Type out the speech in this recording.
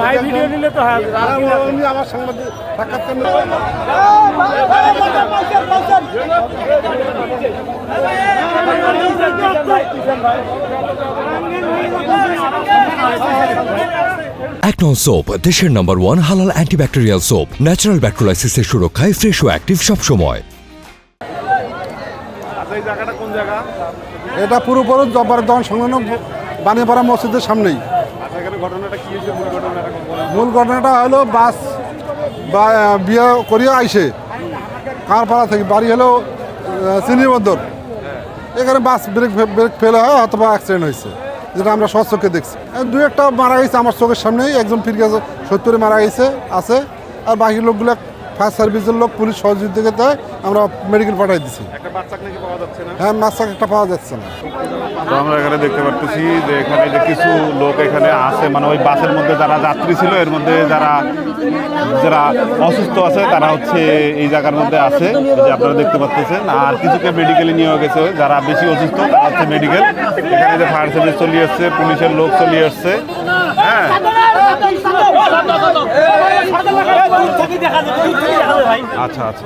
ভাই ভিডিও নিলে তো হয় আমার সাংবাদিক অ্যাকনন সোপ দেশের নম্বর ওয়ান হালাল অ্যান্টিব্যাকটেরিয়াল সোপ ন্যাচারাল ব্যাকটেরিয়ালাইসিসের সুরক্ষায় ফ্রেশ ও অ্যাক্টিভ সবসময়। আচ্ছা এই জায়গাটা কোন জায়গা? এটা পুরোপুরি জব্বার দহন সংলগ্ন বানিয়াপাড়া মসজিদের সামনেই। মূল ঘটনাটা হলো বাস বিয়ে করিয়া আইসে কারপাড়া থেকে, বাড়ি হলো চিনিবন্দর এখানে বাস ব্রেক ব্রেক ফেল হয় অথবা অ্যাক্সিডেন্ট হয়েছে। যেটা আমরা সচক্ষে দেখছি। দু একটা মারা গেছে আমার চোখের সামনেই। একজন ফিরে গেছে সত্তরে মারা গেছে, আছে। আর বাকি লোকগুলো ফায়ার সার্ভিসের লোক পুলিশ সহযোগিতায় আমরা মেডিকেল পাঠাই দিছি। একটা বাচ্চাকে নাকি পাওয়া যাচ্ছে না? হ্যাঁ মাছ একটা পাওয়া যাচ্ছে না। তো আমরা এখানে দেখতে পাচ্ছি যে এখানে যে কিছু লোক এখানে আছে মানে ওই বাসের মধ্যে যারা যাত্রী ছিল এর মধ্যে যারা যারা অসুস্থ আছে তারা হচ্ছে এই জায়গার মধ্যে আছে যে আপনারা দেখতে পাচ্ছেন আর কিছুকে মেডিকেলে নিয়ে গেছে যারা বেশি অসুস্থ তারা হচ্ছে মেডিকেল এখানে যে ফায়ার সার্ভিস চলে আসছে পুলিশের লোক চলে আসছে হ্যাঁ আচ্ছা আচ্ছা।